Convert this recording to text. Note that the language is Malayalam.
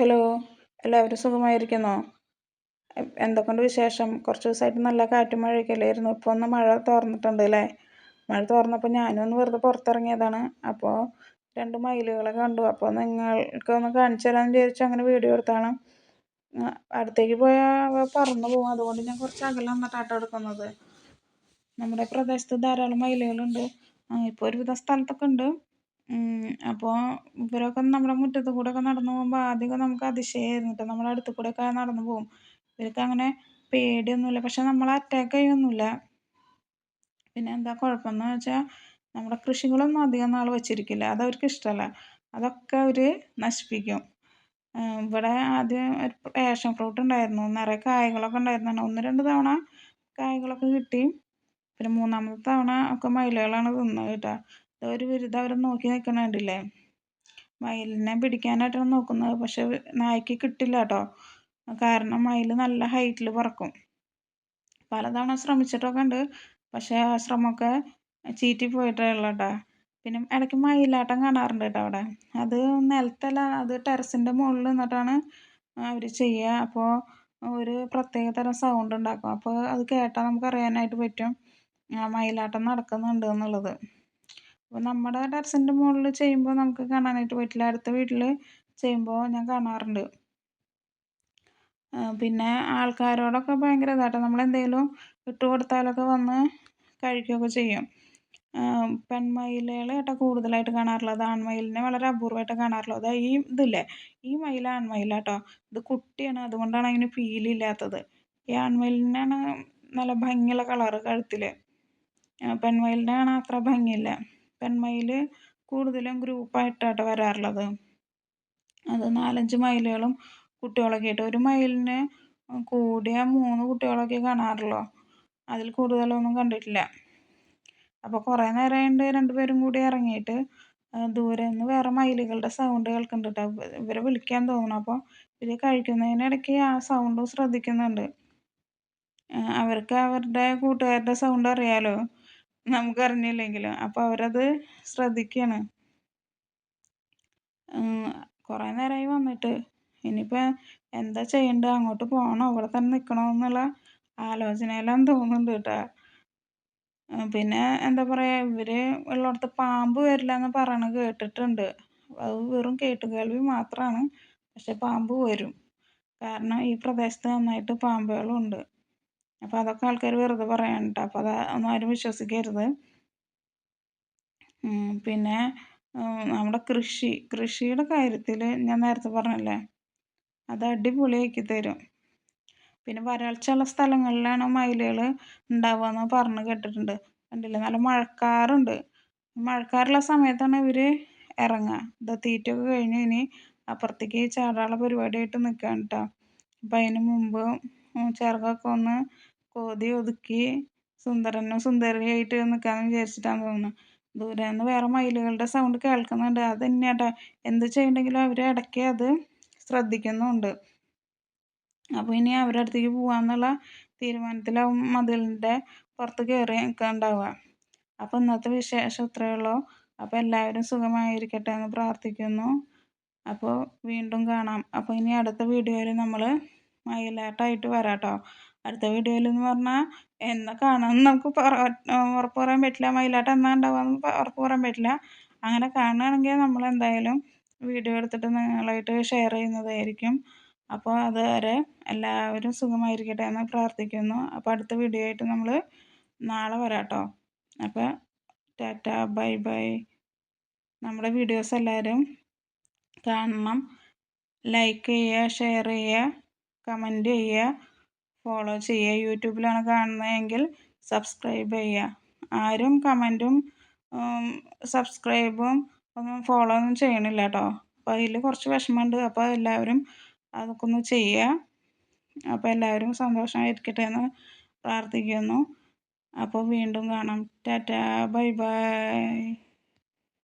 ഹലോ എല്ലാവരും സുഖമായിരിക്കുന്നോ? എന്തൊക്കെയുണ്ട് വിശേഷം? കുറച്ച് ദിവസമായിട്ട് നല്ല കാറ്റും മഴയൊക്കെ അല്ലായിരുന്നു ഇപ്പോൾ ഒന്ന് മഴ തുറന്നിട്ടുണ്ട് അല്ലേ? മഴ തുറന്നപ്പോൾ ഞാനും ഒന്ന് വെറുതെ പുറത്തിറങ്ങിയതാണ്. അപ്പോൾ രണ്ട് മയിലുകളെ കണ്ടു. അപ്പോൾ നിങ്ങൾക്കൊന്ന് കാണിച്ചു തരാമെന്ന് വിചാരിച്ചു അങ്ങനെ വീഡിയോ എടുത്താണ്. അടുത്തേക്ക് പോയാൽ പറന്നു പോകും. അതുകൊണ്ട് ഞാൻ കുറച്ച് അകലെ നിന്നിട്ടാട്ടോ എടുക്കുന്നത്. നമ്മുടെ പ്രദേശത്ത് ധാരാളം മയിലുകളുണ്ട്. ഇപ്പോൾ ഒരുവിധ സ്ഥലത്തൊക്കെ ഉണ്ട്. അപ്പോൾ ഇവരൊക്കെ നമ്മുടെ മുറ്റത്ത് കൂടെയൊക്കെ നടന്നു പോകുമ്പോൾ ആദ്യമൊക്കെ നമുക്ക് അതിശയമായിരുന്നു കേട്ടോ നമ്മുടെ അടുത്ത് കൂടെയൊക്കെ നടന്നു പോകും. ഇവർക്ക് അങ്ങനെ പേടിയൊന്നുമില്ല. പക്ഷെ നമ്മളെ അറ്റാക്ക് ചെയ്യൊന്നുമില്ല പിന്നെ എന്താ കുഴപ്പമെന്ന് വെച്ചാൽ നമ്മുടെ കൃഷികളൊന്നും അധികം നാൾ വെച്ചിരിക്കില്ല. അതവർക്ക് ഇഷ്ടമല്ല. അതൊക്കെ അവർ നശിപ്പിക്കും. ഇവിടെ ആദ്യം ഒരു പാഷൻ ഫ്രൂട്ട് ഉണ്ടായിരുന്നു. നിറയെ കായകളൊക്കെ ഉണ്ടായിരുന്നു ഒന്ന് രണ്ട് തവണ കായകളൊക്കെ കിട്ടി. പിന്നെ മൂന്നാമത്തെ തവണ ഒക്കെ മയിലുകളാണ് തിന്നത് കേട്ടോ. ഒരു വിരുദ്ധ അവരെ നോക്കി നിൽക്കണ കണ്ടില്ലേ മയിലിനെ പിടിക്കാനായിട്ടാണ് നോക്കുന്നത്. പക്ഷെ നായ്ക്ക് കിട്ടില്ല കേട്ടോ. കാരണം മയിൽ നല്ല ഹൈറ്റിൽ പറക്കും. പലതവണ ശ്രമിച്ചിട്ടൊക്കെ ഉണ്ട്. പക്ഷെ ആ ശ്രമമൊക്കെ ചീറ്റി പോയിട്ടേ ഉള്ളൂ കേട്ടോ. പിന്നെ ഇടയ്ക്ക് മയിലാട്ടം കാണാറുണ്ട് കേട്ടോ അവിടെ. അത് നിലത്തല്ല അത് ടെറസിന്റെ മുകളിൽ നിന്നിട്ടാണ് അവർ ചെയ്യുക. അപ്പോൾ ഒരു പ്രത്യേക തരം സൗണ്ട് ഉണ്ടാക്കും. അപ്പോൾ അത് കേട്ടാൽ നമുക്ക് അറിയാനായിട്ട് പറ്റും മയിലാട്ടം നടക്കുന്നുണ്ട് എന്നുള്ളത്. അപ്പോൾ നമ്മുടെ ടെറസിന്റെ മുകളിൽ ചെയ്യുമ്പോൾ നമുക്ക് കാണാനായിട്ട് പറ്റില്ല. അടുത്ത വീട്ടിൽ ചെയ്യുമ്പോൾ ഞാൻ കാണാറുണ്ട്. പിന്നെ ആൾക്കാരോടൊക്കെ ഭയങ്കര ഇതാട്ടോ. നമ്മളെന്തെങ്കിലും ഇട്ട് കൊടുത്താലൊക്കെ വന്ന് കഴിക്കുകയൊക്കെ ചെയ്യും. പെൺമയിലുകളെ കേട്ടോ കൂടുതലായിട്ട് കാണാറുള്ളത്. ആൺമയിലിനെ വളരെ അപൂർവമായിട്ട് കാണാറുള്ളത്. ഈ ഇതില്ലേ? ഈ മയിൽ ആൺമയിലാട്ടോ ഇത് കുട്ടിയാണ്. അതുകൊണ്ടാണ് അതിന് ഇല്ലാത്തത്. ഈ ആൺമയിലിനാണ് നല്ല ഭംഗിയുള്ള കളറ് കഴുത്തിൽ. പെൺമയിലിനെ കാണാൻ അത്ര ഭംഗിയില്ല. പെൺമയിൽ കൂടുതലും ഗ്രൂപ്പായിട്ടാണ് വരാറുള്ളത്. അത് നാലഞ്ച് മയിലുകളും കുട്ടികളൊക്കെ ആയിട്ട്. ഒരു മയിലിന് കൂടിയ മൂന്ന് കുട്ടികളൊക്കെ കാണാറുള്ളൂ? അതിൽ കൂടുതലൊന്നും കണ്ടിട്ടില്ല. അപ്പോൾ കുറേ നേരമായിട്ട് രണ്ടുപേരും കൂടി ഇറങ്ങിയിട്ട് ദൂരെ നിന്ന് വേറെ മയിലുകളുടെ സൗണ്ട് കേൾക്കുന്നുണ്ട് കേട്ടോ ഇവരെ വിളിക്കാൻ തോന്നുന്നു അപ്പോൾ ഇവർ കഴിക്കുന്നതിനിടയ്ക്ക് ആ സൗണ്ടും ശ്രദ്ധിക്കുന്നുണ്ട്. അവർക്ക് അവരുടെ കൂട്ടുകാരുടെ സൗണ്ട് അറിയാലോ? നമുക്കറിഞ്ഞില്ലെങ്കിലും. അപ്പോൾ അവരത് ശ്രദ്ധിക്കുകയാണ് കുറേ നേരമായി വന്നിട്ട്. ഇനിയിപ്പോൾ എന്താ ചെയ്യേണ്ടത് അങ്ങോട്ട് പോകണോ അവിടെ തന്നെ നിൽക്കണോ എന്നുള്ള ആലോചനയിലാണ് തോന്നുന്നുണ്ട് കേട്ടോ. പിന്നെ എന്താ പറയുക ഇവർ ഉള്ളിടത്ത് പാമ്പ് വരില്ല എന്ന് പറയണത് കേട്ടിട്ടുണ്ട്. അത് വെറും കേട്ടുകേൾവി മാത്രമാണ് പക്ഷെ പാമ്പ് വരും. കാരണം ഈ പ്രദേശത്ത് നന്നായിട്ട് പാമ്പുകളുണ്ട്. അപ്പോൾ അതൊക്കെ ആൾക്കാർ വെറുതെ പറയാണ് കേട്ടോ അപ്പോൾ അത് ഒന്നും ആരും വിശ്വസിക്കരുത്. പിന്നെ നമ്മുടെ കൃഷി. കൃഷിയുടെ കാര്യത്തിൽ ഞാൻ നേരത്തെ പറഞ്ഞല്ലേ അത് അടിപൊളിയാക്കി തരും. പിന്നെ വരൾച്ചയുള്ള സ്ഥലങ്ങളിലാണ് മയിലുകൾ ഉണ്ടാവുക എന്ന് പറഞ്ഞ് കേട്ടിട്ടുണ്ട്. കണ്ടില്ലേ? നല്ല മഴക്കാറുണ്ട്. മഴക്കാറുള്ള സമയത്താണ് ഇവർ ഇറങ്ങുക ഇത് തീറ്റയൊക്കെ കഴിഞ്ഞ് ഇനി അപ്പുറത്തേക്ക് ചാടാനുള്ള പരിപാടിയായിട്ട് നിൽക്കുകയാണ് കേട്ടോ അപ്പം അതിന് മുമ്പ് ചിറകൊക്കെ ഒന്ന് കോതി ഒതുക്കി സുന്ദരനും സുന്ദരിയായിട്ട് നിൽക്കാമെന്ന് വിചാരിച്ചിട്ടാണ് തോന്നുന്നത് ദൂരെ നിന്ന് വേറെ മയിലുകളുടെ സൗണ്ട് കേൾക്കുന്നുണ്ട്. അത് തന്നെയാട്ടോ. എന്ത് ചെയ്യണ്ടെങ്കിലും അവർ ഇടയ്ക്ക് അത് ശ്രദ്ധിക്കുന്നുണ്ട്. അപ്പോൾ ഇനി അവരുടെ അടുത്തേക്ക് പോകാമെന്നുള്ള തീരുമാനത്തിലാവും മതിലിന്റെ പുറത്ത് കയറി നിൽക്കുന്നുണ്ടാവുക അപ്പോൾ ഇന്നത്തെ വിശേഷം ഇത്രയേ ഉള്ളൂ. അപ്പോൾ എല്ലാവരും സുഖമായിരിക്കട്ടെ എന്ന് പ്രാർത്ഥിക്കുന്നു. അപ്പോൾ വീണ്ടും കാണാം. അപ്പോൾ ഇനി അടുത്ത വീഡിയോയിൽ നമ്മൾ മയിലാട്ടമായിട്ട് വരാം കേട്ടോ അടുത്ത വീഡിയോയിൽ എന്ന് പറഞ്ഞാൽ എന്നാ കാണാമെന്ന് നമുക്ക് ഉറപ്പ് പറയാൻ പറ്റില്ല. മയിലാട്ടം എന്നാ ഉണ്ടാവുക ഉറപ്പ് പറയാൻ പറ്റില്ല. അങ്ങനെ കാണുകയാണെങ്കിൽ നമ്മൾ എന്തായാലും വീഡിയോ എടുത്തിട്ട് നിങ്ങളായിട്ട് ഷെയർ ചെയ്യുന്നതായിരിക്കും. അപ്പോൾ അതുവരെ എല്ലാവരും സുഖമായിരിക്കട്ടെ എന്ന് പ്രാർത്ഥിക്കുന്നു. അപ്പോൾ അടുത്ത വീഡിയോ ആയിട്ട് നമ്മൾ നാളെ വരാട്ടോ. അപ്പോൾ ടാറ്റ ബൈ ബൈ. നമ്മുടെ വീഡിയോസ് എല്ലാവരും കാണണം. ലൈക്ക് ചെയ്യുക ഷെയർ ചെയ്യുക കമന്റ് ചെയ്യുക. ഫോളോ ചെയ്യുക. യൂട്യൂബിലാണ് കാണുന്നതെങ്കിൽ സബ്സ്ക്രൈബ് ചെയ്യുക. ആരും കമന്റും സബ്സ്ക്രൈബും ഒന്നും ഫോളോ ഒന്നും ചെയ്യണില്ല കേട്ടോ. അപ്പോൾ അതിൽ കുറച്ച് വിഷമമുണ്ട്. അപ്പോൾ എല്ലാവരും അതൊക്കെ ഒന്ന് ചെയ്യുക. അപ്പോൾ എല്ലാവരും സന്തോഷമായിരിക്കട്ടെ എന്ന് പ്രാർത്ഥിക്കുന്നു. അപ്പോൾ വീണ്ടും കാണാം. ടാറ്റാ. Bye bye.